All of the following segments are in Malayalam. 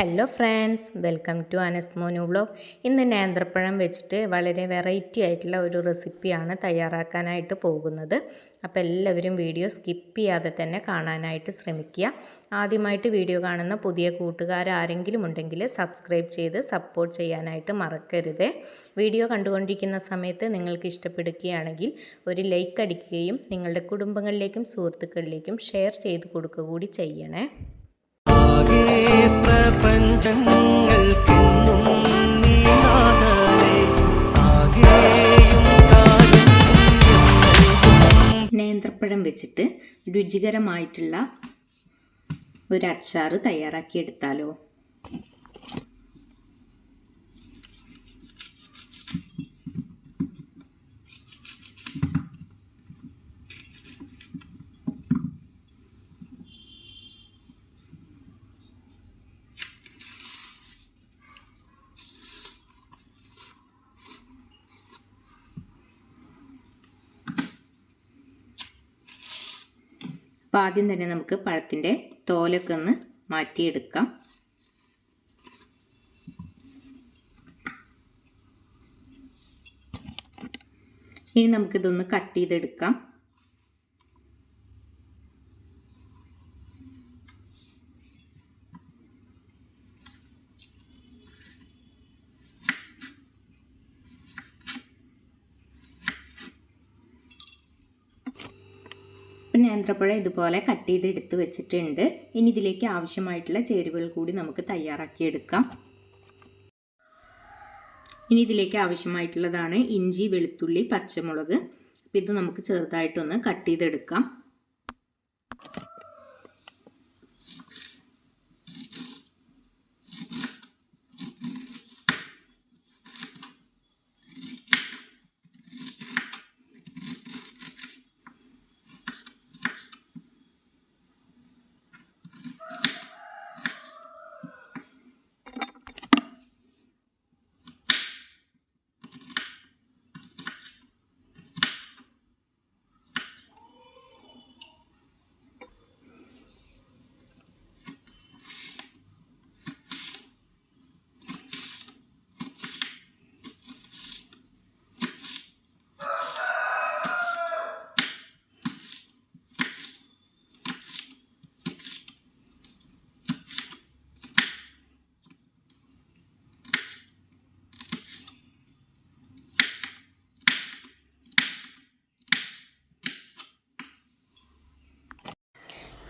Hello friends welcome to Anas Monu blog ഇന്ന് നേന്ത്രപ്പഴം വെച്ചിട്ട് വളരെ വെറൈറ്റി ആയിട്ടുള്ള ഒരു റെസിപ്പിയാണ് തയ്യാറാക്കാനായിട്ട് പോകുന്നത്. അപ്പോൾ എല്ലാവരും വീഡിയോ സ്കിപ്പ് ചെയ്യാതെ തന്നെ കാണാനായിട്ട് ശ്രമിക്കുക. ആദ്യമായിട്ട് വീഡിയോ കാണുന്ന പുതിയ കൂട്ടുകാർ ആരെങ്കിലും ഉണ്ടെങ്കിൽ സബ്സ്ക്രൈബ് ചെയ്ത് സപ്പോർട്ട് ചെയ്യാനായിട്ട് മറക്കരുത്. വീഡിയോ കണ്ടുകൊണ്ടിരിക്കുന്ന സമയത്ത് നിങ്ങൾക്ക് ഇഷ്ടപ്പെടുകയാണെങ്കിൽ ഒരു ലൈക്ക് അടിക്കുകയും നിങ്ങളുടെ കുടുംബങ്ങളിലേക്കും സുഹൃത്തുക്കളിലേക്കും ഷെയർ ചെയ്ത് കൊടുക്കുക കൂടി ചെയ്യണേ. പ്രപഞ്ചങ്ങൾക്കെന്നും കാര്യം നേന്ത്രപ്പഴം വെച്ചിട്ട് രുചികരമായിട്ടുള്ള ഒരു അച്ചാർ തയ്യാറാക്കിയെടുത്താലോ? അപ്പോൾ ആദ്യം തന്നെ നമുക്ക് പഴത്തിന്റെ തോലൊക്കെ ഒന്ന് മാറ്റിയെടുക്കാം. ഇനി നമുക്കിതൊന്ന് കട്ട് ചെയ്തെടുക്കാം. ഇപ്പം നേന്ത്രപ്പഴം ഇതുപോലെ കട്ട് ചെയ്ത് എടുത്ത് വെച്ചിട്ടുണ്ട്. ഇനി ഇതിലേക്ക് ആവശ്യമായിട്ടുള്ള ചേരുവകൾ കൂടി നമുക്ക് തയ്യാറാക്കിയെടുക്കാം. ഇനി ഇതിലേക്ക് ആവശ്യമായിട്ടുള്ളതാണ് ഇഞ്ചി വെളുത്തുള്ളി പച്ചമുളക്. അപ്പം ഇത് നമുക്ക് ചെറുതായിട്ടൊന്ന് കട്ട് ചെയ്തെടുക്കാം.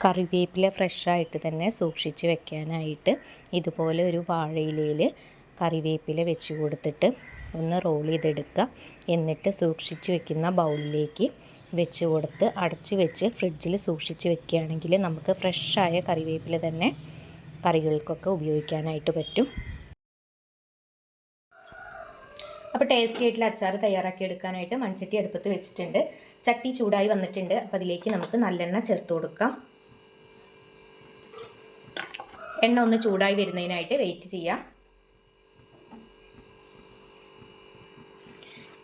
കറിവേപ്പില ഫ്രഷായിട്ട് തന്നെ സൂക്ഷിച്ച് വെക്കാനായിട്ട് ഇതുപോലെ ഒരു വാഴയിലയിൽ കറിവേപ്പില വെച്ച് കൊടുത്തിട്ട് ഒന്ന് റോൾ ചെയ്തെടുക്കുക. എന്നിട്ട് സൂക്ഷിച്ച് വെക്കുന്ന ബൗളിലേക്ക് വെച്ച് കൊടുത്ത് അടച്ച് വെച്ച് ഫ്രിഡ്ജിൽ സൂക്ഷിച്ച് വെക്കുകയാണെങ്കിൽ നമുക്ക് ഫ്രഷായ കറിവേപ്പില തന്നെ കറികൾക്കൊക്കെ ഉപയോഗിക്കാനായിട്ട് പറ്റും. അപ്പോൾ ടേസ്റ്റി ആയിട്ടുള്ള അച്ചാർ തയ്യാറാക്കി എടുക്കാനായിട്ട് മൺചട്ടി അടുപ്പത്ത് വെച്ചിട്ടുണ്ട്. ചട്ടി ചൂടായി വന്നിട്ടുണ്ട്. അപ്പോൾ അതിലേക്ക് നമുക്ക് നല്ലെണ്ണ ചേർത്ത് കൊടുക്കാം. എണ്ണ ഒന്ന് ചൂടായി വരുന്നതിനായിട്ട് വെയിറ്റ് ചെയ്യാം.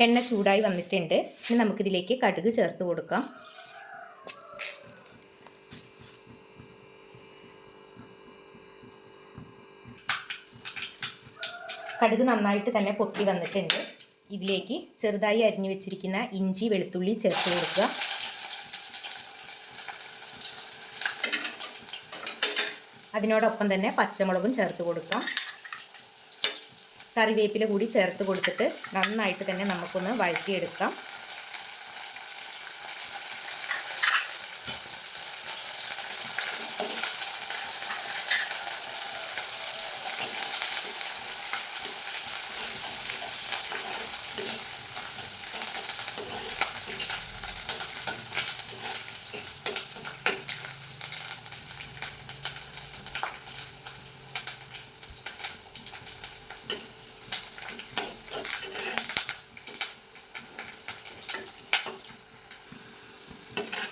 എണ്ണ ചൂടായി വന്നിട്ടുണ്ട്. ഇനി നമുക്കിതിലേക്ക് കടുക് ചേർത്ത് കൊടുക്കാം. കടുക് നന്നായിട്ട് തന്നെ പൊട്ടി വന്നിട്ടുണ്ട്. ഇതിലേക്ക് ചെറുതായി അരിഞ്ഞു വെച്ചിരിക്കുന്ന ഇഞ്ചി വെളുത്തുള്ളി ചേർത്ത് കൊടുക്കുക. അതിനോടൊപ്പം തന്നെ പച്ചമുളകും ചേർത്ത് കൊടുക്കാം. കറിവേപ്പില കൂടി ചേർത്ത് കൊടുത്തിട്ട് നന്നായിട്ട് തന്നെ നമുക്കൊന്ന് വഴറ്റിയെടുക്കാം.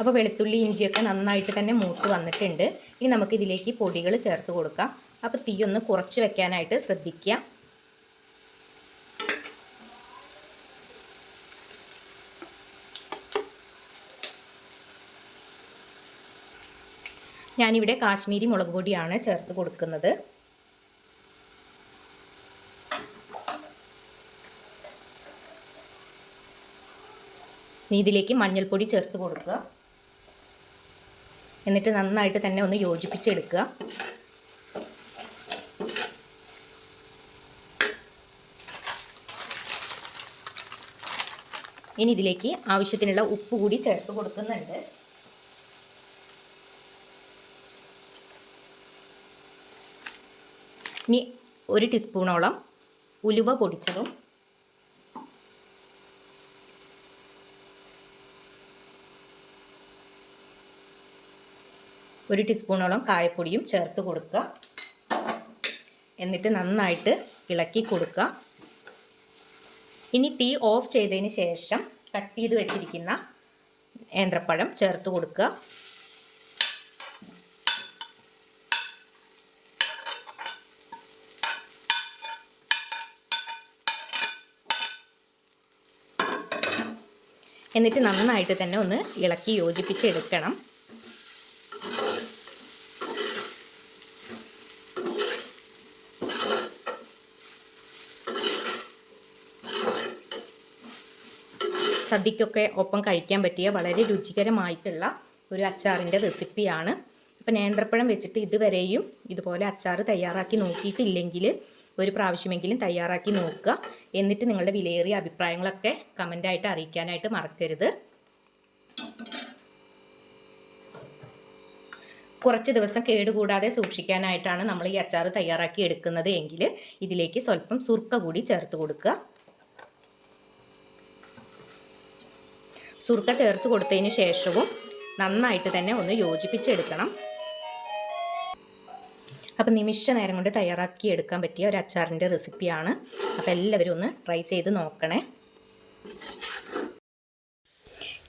അപ്പോൾ വെളുത്തുള്ളി ഇഞ്ചിയൊക്കെ നന്നായിട്ട് തന്നെ മൂത്ത് വന്നിട്ടുണ്ട്. ഇനി നമുക്ക് ഇതിലേക്ക് പൊടികൾ ചേർത്ത് കൊടുക്കാം. അപ്പോൾ തീ ഒന്ന് കുറച്ച് വെക്കാനായിട്ട് ശ്രദ്ധിക്കുക. ഞാനിവിടെ കാശ്മീരി മുളക് പൊടിയാണ് ചേർത്ത് കൊടുക്കുന്നത്. ഇതിലേക്ക് മഞ്ഞൾപ്പൊടി ചേർത്ത് കൊടുക്കുക. എന്നിട്ട് നന്നായിട്ട് തന്നെ ഒന്ന് യോജിപ്പിച്ചെടുക്കുക. ഇനി ഇതിലേക്ക് ആവശ്യത്തിനുള്ള ഉപ്പ് കൂടി ചേർത്ത് കൊടുക്കുന്നുണ്ട്. ഇനി ഒരു ടീസ്പൂണോളം ഉലുവ പൊടിച്ചതും ഒരു ടീസ്പൂണോളം കായപ്പൊടിയും ചേർത്ത് കൊടുക്കുക. എന്നിട്ട് നന്നായിട്ട് ഇളക്കി കൊടുക്കുക. ഇനി തീ ഓഫ് ചെയ്തതിന് ശേഷം കട്ട് ചെയ്ത് വെച്ചിരിക്കുന്ന ഏന്ത്രപ്പഴം ചേർത്ത് കൊടുക്കുക. എന്നിട്ട് നന്നായിട്ട് തന്നെ ഒന്ന് ഇളക്കി യോജിപ്പിച്ചെടുക്കണം. സദ്യക്കൊക്കെ ഒപ്പം കഴിക്കാൻ പറ്റിയ വളരെ രുചികരമായിട്ടുള്ള ഒരു അച്ചാറിന്റെ റെസിപ്പിയാണ്. അപ്പോൾ നേന്ത്രപ്പഴം വെച്ചിട്ട് ഇതുവരെയും ഇതുപോലെ അച്ചാർ തയ്യാറാക്കി നോക്കിയിട്ടില്ലെങ്കിൽ ഒരു പ്രാവശ്യമെങ്കിലും തയ്യാറാക്കി നോക്കുക. എന്നിട്ട് നിങ്ങളുടെ വിലയേറിയ അഭിപ്രായങ്ങളൊക്കെ കമന്റായിട്ട് അറിയിക്കാനായിട്ട് മറക്കരുത്. കുറച്ച് ദിവസം കേടുകൂടാതെ സൂക്ഷിക്കാനായിട്ടാണ് നമ്മൾ ഈ അച്ചാർ തയ്യാറാക്കി എടുക്കുന്നത് എങ്കിൽ ഇതിലേക്ക് സ്വല്പം സുർക്ക കൂടി ചേർത്ത് കൊടുക്കുക. സുർക്ക ചേർത്ത് കൊടുത്തതിന് ശേഷവും നന്നായിട്ട് തന്നെ ഒന്ന് യോജിപ്പിച്ചെടുക്കണം. അപ്പോൾ നിമിഷ നേരം കൊണ്ട് തയ്യാറാക്കി എടുക്കാൻ പറ്റിയ ഒരു അച്ചാറിന്റെ റെസിപ്പിയാണ്. അപ്പോൾ എല്ലാവരും ഒന്ന് ട്രൈ ചെയ്ത് നോക്കണേ.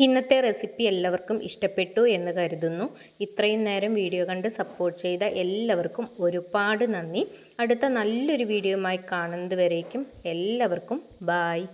ഇന്നത്തെ റെസിപ്പി എല്ലാവർക്കും ഇഷ്ടപ്പെട്ടു എന്ന് കരുതുന്നു. ഇത്രയും നേരം വീഡിയോ കണ്ട് സപ്പോർട്ട് ചെയ്ത എല്ലാവർക്കും ഒരുപാട് നന്ദി. അടുത്ത നല്ലൊരു വീഡിയോയുമായി കാണുന്നത് വരേക്കും എല്ലാവർക്കും. ബായ്